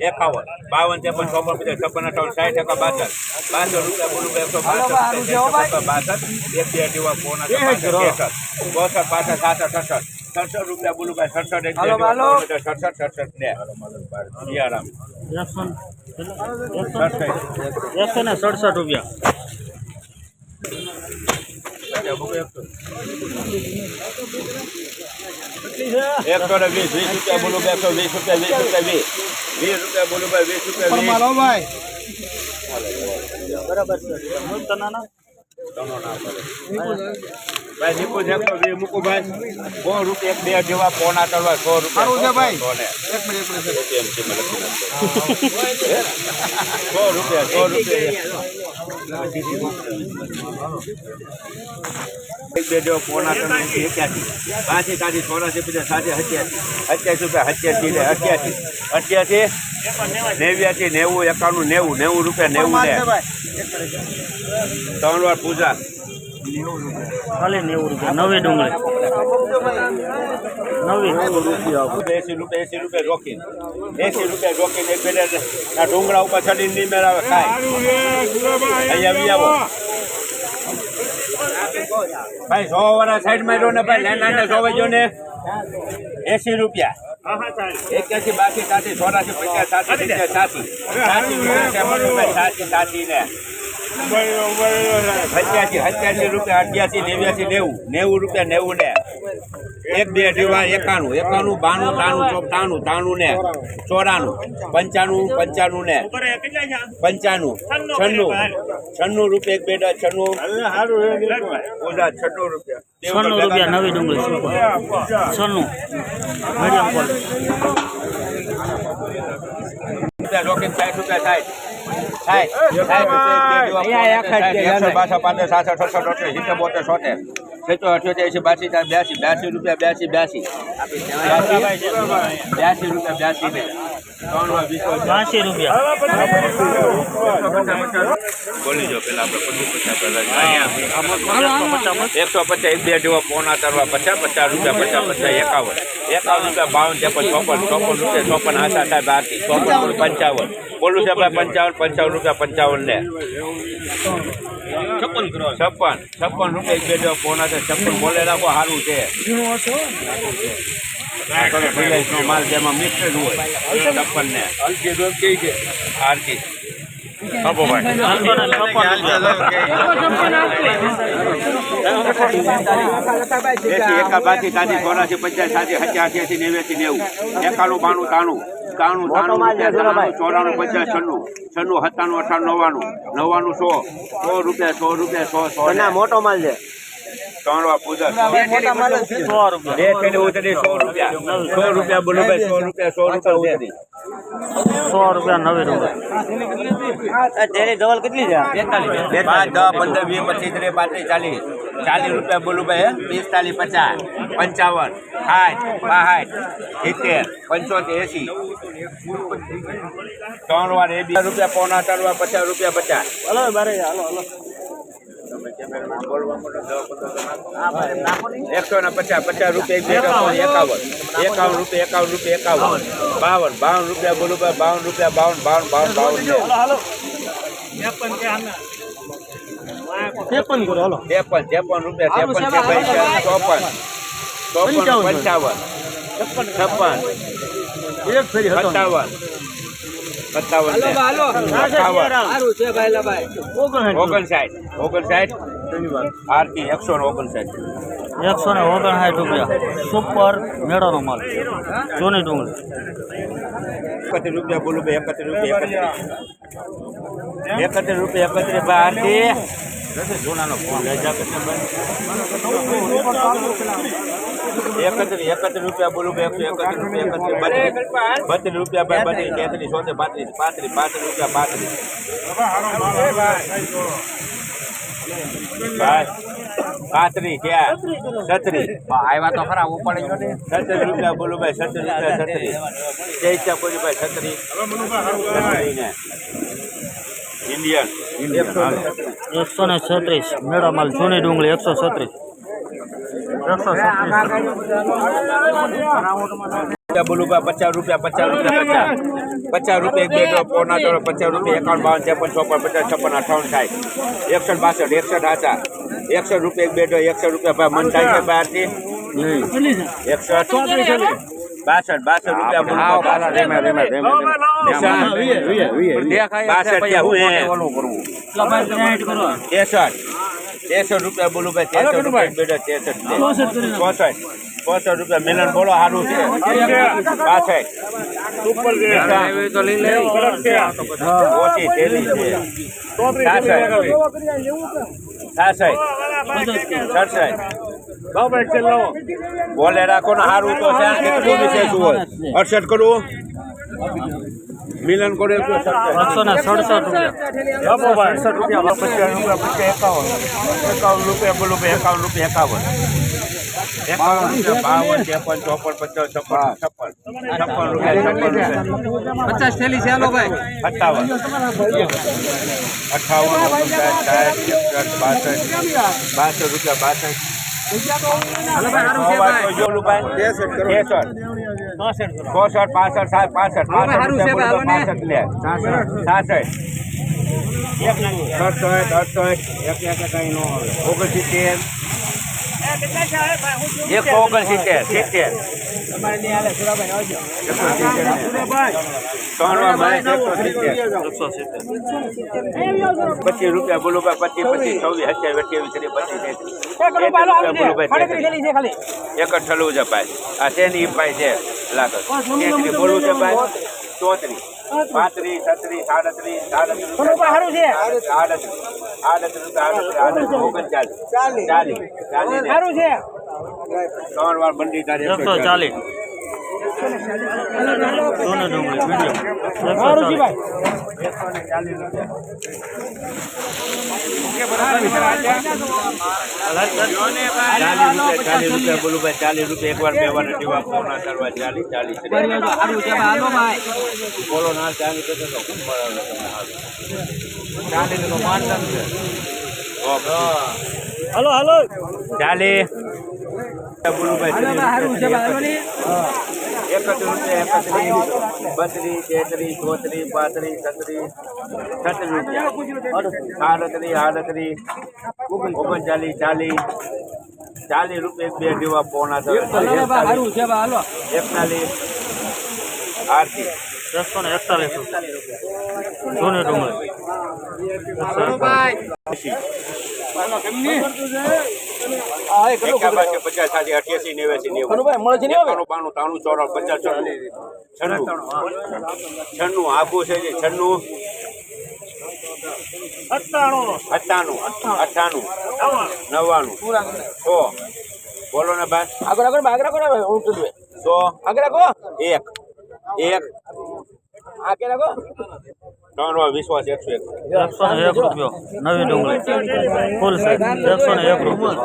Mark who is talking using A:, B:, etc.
A: એકાવન બાવન ત્રેપન ચોપન પચાસ છપ્પન અઠાવન સાઠ ટકા બાસઠ. બાસઠ રૂપિયા બોલું એકસો બાસઠ બાસઠ એક બે જેવા ફોન ચોસઠ પાસઠ સાસઠ સડસઠ સડસઠ રૂપિયા બોલું ભાઈ સડસઠ એક સડસઠ સડસઠ ને
B: સડસઠ રૂપિયા.
A: એકસો ને વીસ વીસ રૂપિયા બોલું ભાઈ એકસો વીસ રૂપિયા વીસ રૂપિયા વીસ. વીસ રૂપિયા બોલું ભાઈ વીસ રૂપિયા વીસ.
B: બરાબર છે.
A: ભાઈ નીકુ છે એકસો બે મૂકું ભાઈ. સો રૂપિયા બે જેવા પોણા કરવા સો રૂપિયા ભાઈ. સો રૂપિયા સો રૂપિયા. એક બે જેવો પોણા ત્રણ એક્યાસી. પાંચી તાજી ચોરાસી પચાસ સાતી અઠ્યાસી અઠ્યાસી રૂપિયા અઠ્યાસી ને અઠ્યાસી. અઠ્યાસી નેવ્યાસી નેવું એકાણું નેવું નેવું રૂપિયા નેવું ત્રણ વાર પૂજા.
B: ખાલી નેવું રૂપિયા. નવે ડુંગળી. નવી
A: એસી રૂપિયા એસી રૂપિયા રોકીને. એસી રૂપિયા રોકીને એક બેને આ ડુંગળા ઉપર ચડીને નહીં મેળાવે, ખાય. અહીંયા આવી આવો. ભાઈ, સો વાળા સાઈડમાં રહ્યો ને ભાઈ નાના નાના સો ને. એસી રૂપિયા. એક્યાસી બાસી સાસી ચોરાસી પચાસ સાસી રૂપિયા સાસી સાસી ને. સત્યાસી સત્યાસી રૂપિયા અઠ્યાસી નેવ્યાસી નેવું. નેવું રૂપિયા નેવું ને. એક બે અઢી એકાણું. એકાણું બાણું ત્રાણું ચોક ત્રાણું ને. ચોરાણું. પંચાણું પંચાણું ને. પંચાણું. છન્નું. છન્નું રૂપિયા એક બે ડા છન્નું. ઓછા છન્નું રૂપિયા.
B: છન્નું રૂપિયા નવી ડુંગળી છન્નું.
A: રૂપિયા સાઠ રૂપિયા સાઠ. બાસઠ પાંત્રીસ સાસઠ સડસઠ અઠ્યાસી સિત્તેર બોતેર સોતેર. સિત્તેર અઠ્યોતેર એસી બાસી ચાર બ્યાસી. બ્યાસી રૂપિયા બ્યાસી બ્યાસી. બ્યાસી? રૂપિયા બ્યાસી ને
B: રૂપિયા.
A: બોલી જો પેલા આપણે પચીસ પહેલા એકસો પચાસ બે જેવો પોણા કરવા પચાસ પચાસ રૂપિયા પચાસ પચાસ એકાવન. એકાવન રૂપિયા બાવન ચોપન ચોપન ચોપન રૂપિયા ચોપન આશા સાહેબ આરતી ચોપન પંચાવન. બોલું છે ભાઈ પંચાવન પંચાવન રૂપિયા પંચાવન ને. છપ્પન છપ્પન છપ્પન રૂપિયા એક બે જેવો પોણા છે છપ્પન બોલે રાખો સારું છે. માલ જેમાં મિક્સ હોય તાજી ચોરાસી પચાસ સાતી સત્યાસી અઠ્યાસી નેવ્યાસી નેવું એકાણું બાણું તાણું. રૂપિયા ત્રાણું ચોરાણું પચાસ છન્નું. છન્નું સત્તાણું અઠાણું નવ્વાણું. નવ્વાણું સો. સો રૂપિયા સો રૂપિયા સો સો
C: મોટો માલ છે.
A: ત્રણ પૂજા.
B: સો રૂપિયા.
A: બે થેલી ઉતરી સો રૂપિયા. સો રૂપિયા બોલો ભાઈ સો રૂપિયા સો રૂપિયા ઉતરી
B: સો રૂપિયા નવે રૂપિયા.
C: તેની કેટલી છે?
A: પાંચ દસ પંદર વીસ પચીસ ત્રીસ પાંત્રીસ ચાલીસ. ચાલીસ રૂપિયા બોલું ભાઈ પિસ્તાલીસ પચાસ પંચાવન સાઠ બાસઠ સિત્તેર પંચોતેર એસી. ત્રણ વાર એ બી. રૂપિયા પોણા ત્રણ વાર પચાસ રૂપિયા પચાસ.
B: હલો મારે હલો હાલો.
A: એકસો ને પચાસ પચાસ રૂપિયા બે એકાવન. એકાવન રૂપિયા એકાવન રૂપિયા એકાવન. બાવન બાવન રૂપિયા બોલું બાવન રૂપિયા બાવન બાવન બાવન બાવન.
B: ત્રેપન કરો હાલો.
A: ત્રેપન ત્રેપન રૂપિયા ચોપન. ચોપન પંચાવન. છપ્પન.
B: એક ફેરી હતો
A: આરતી એકસો ને ઓગણસાઠ.
B: એકસો ને ઓગણસાઠ રૂપિયા. સુપર મેળાનો માલ. જૂની ડુંગળી.
A: એકત્રીસ રૂપિયા બોલું ભાઈ એકત્રીસ રૂપિયા એકત્રીસ. રૂપિયા એકત્રીસ ભાઈ આરતી. જૂનાનો ફોન. લઈ જા એકત્રીસ એકત્રીસ રૂપિયા બોલું ભાઈ એકસો એકત્રીસ રૂપિયા એકત્રીસ બત્રીસ. બત્રીસ રૂપિયા ભાઈ બત્રીસ તેત્રીસ ચોત્રીસ પાંત્રીસ પાંત્રીસ પાંત્રીસ રૂપિયા પાંત્રીસ. ભાઈ. પાંત્રીસ ક્યાં? છત્રીસ. આવ્યા તો ખરા ઉપાડી ગયો ને. છત્રીસ રૂપિયા બોલું ભાઈ છત્રીસ રૂપિયા છત્રીસ. જય બોલી ભાઈ છત્રીસ. છત્રીસ ને. Indian Indian.
B: એકસો ને છત્રીસ. મેળા માલ જૂની ડુંગળી એકસો છત્રીસ. એકસો
A: બોલું પચાસ રૂપિયા પચાસ રૂપિયા પચાસ પચાસ રૂપિયા એક બે ડો પોણા ડો પચાસ રૂપિયા એકાવન બાવન ત્રેપન ચોપન પચાસ છપ્પન અઠાવન સાઠ એકસઠ બાસઠ એકસઠ આસા એકસઠ રૂપિયા એક બે ડો એકસઠ રૂપિયા ભાઈ મન થાય છે બહારથી એકસઠ બાસઠ બાસઠ રૂપિયા બાસઠ ત્રેસઠ ત્રેસઠ રૂપિયા બોલું ભાઈ ત્રેસઠ રૂપિયા બેટા ત્રેસઠ ચોસઠ ચોસઠ રૂપિયા મિલન બોલો સારું છે. પાસઠ ઓછી તેલી છે. છાસઠ સડસઠ બોલે રાખો ને સારું તો અડસઠ કરવું મિલન કરો ને સડસઠ
B: રૂપિયા સડસઠ રૂપિયા.
A: એકાવન રૂપિયા બોલું એકાવન. એકાવન રૂપિયા એકાવન એકાવન. રૂપિયા બાવન ત્રેપન ચોપન પચાસ છપ્પન છપ્પન. છપ્પન રૂપિયા છપ્પન
C: પચાસ થેલી છે હાલો ભાઈ.
A: અઠાવન અઠાવન ઓગણસાઠ સાઠ એકસઠ બાસઠ. બાસઠ રૂપિયા બાસઠ. ચોસઠ પાસઠ સાત પાસઠ પાસઠ લે. સાસઠ. સડસઠ અડસઠ એક એક કઈ નો ઓગણસિત્તેર. એકસો ઓગણસિત્તેર સિત્તેર. પચીસ રૂપિયા બોલો ભાઈ પચીસ પચીસ છવ્વીસ હજાર અઠ્યાવીસ ત્રીસ પચીસ બોલો ભાઈ. એક જ ઠલવું છે ભાઈ. આ તેની ભાઈ છે? લાગત. તેત્રીસ બોલવું છે ભાઈ? ચોત્રીસ પાંત્રીસ છત્રીસ સાડત્રીસ સાડત્રીસ ઓગણચાલીસ. ચાલીસ. ચાલીસ. ને. ત્રણ વાર બંડી તારી
B: એકસો ચાલીસ. સોની ડુંગળી મીડિયમ એકસો ચાલીસ.
A: ચાલીસ રૂપિયા બોલું ભાઈ ચાલીસ રૂપિયા એક વાર બે વાર અઢી વાર પોણા ચાર વાર ચાલીસ ચાલીસ બોલો ના ચાલીસ તો ખૂબ બરાબર. ચાલીસ નો માન છે.
B: Hello hello.
A: એકત્રીસ બત્રીસ તેત્રીસ ચોત્રીસ પાંત્રીસ છત્રીસ છત્રીસ રૂપિયા આડત્રીસ આડત્રીસ ઓગણચાલીસ ચાલીસ. ચાલીસ રૂપિયા બે જેવા પોણા એકતાલીસ આરતી.
B: એકસો ને એકતાલીસ રૂપિયા.
A: પચાસ સાઠી અઠ્યાસી નેવ્યાસી નેવું. બાણું ત્રાણું ચોરાણું પચાસ છન્નું. છન્નું આખું છે જે છન્નું? અઠ્ઠાણું અઠ્ઠાણું. નવ્વાણું. સો. બોલો ને ભાઈ. સો. એક. એક. ત્રણ વાર વિશ્વાસ એકસો એક.
B: એકસો ને એક રૂપિયો. નવી ડુંગળી. ફૂલ સાઈઝ એકસો ને એક રૂપિયો.